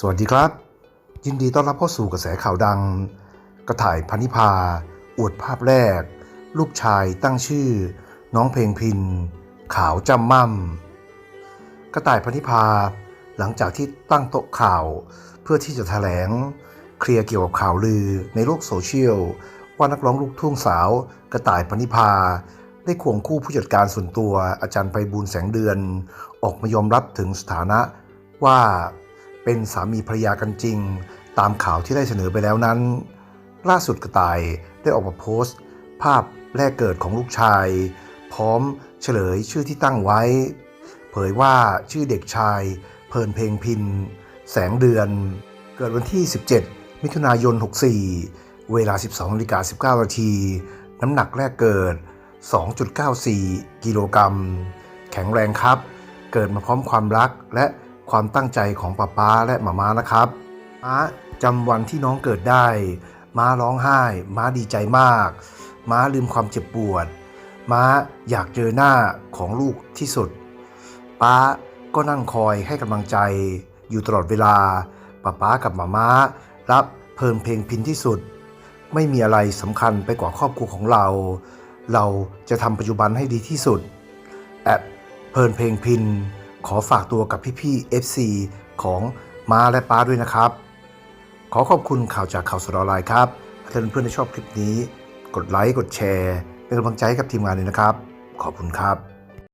สวัสดีครับ ยินดีต้อนรับเข้าสู่กระแสข่าวดัง กระถ่ายพันิพา อวดภาพแรก ลูกชายตั้งชื่อ น้องเพลงพิน ขาวจำมั่มกระต่ายพันิพา หลังจากที่ตั้งโต๊ะข่าว เพื่อที่จะแถลง เคลียร์เกี่ยวกับข่าวลือในโลกโซเชียล ว่านักร้องลูกทุ่งสาว กระต่ายพันิพา ได้ควงคู่ผู้จัดการส่วนตัวอาจารย์ไพบูลแสงเดือน ออกมายอมรับถึงสถานะว่า เป็นสามีภรรยากันจริง ตามข่าวที่ได้เสนอไปแล้วนั้น ล่าสุดกระต่ายได้ออกมาโพสต์ ภาพแรกเกิดของลูกชาย พร้อมเฉลยชื่อที่ตั้งไว้ เผยว่าชื่อเด็กชาย เพลินเพลงพิน แสงเดือน เกิดวันที่ 17 มิถุนายน 64 เวลา 12นาฬิกา19นาทีน้ำหนักแรกเกิด 2.94 กิโลกรัม แข็งแรงครับ เกิดมาพร้อมความรักและ ความตั้งใจของป้าป้าและหมาม้านะครับม้าจำวันที่น้องเกิดได้ ม้าร้องไห้ ม้าดีใจมาก ม้าลืมความเจ็บปวด ม้าอยากเจอหน้าของลูกที่สุด ป้าก็นั่งคอยให้กำลังใจ อยู่ตลอดเวลาป้าป้ากับหมาม้า รับเพลินเพลงพินที่สุด ไม่มีอะไรสำคัญไปกว่าครอบครัวของเรา เราจะทำปัจจุบันให้ดีที่สุด แอปเพลินเพลงพิน ขอฝากตัวกับพี่ๆ FC ของมาและป้าด้วยนะครับ ขอขอบคุณข่าวจากข่าวสดออนไลน์ครับถ้าเพื่อนๆที่ชอบคลิปนี้ กดไลค์กดแชร์ เป็นกำลังใจให้กับทีมงานเลยนะครับ ขอบคุณครับ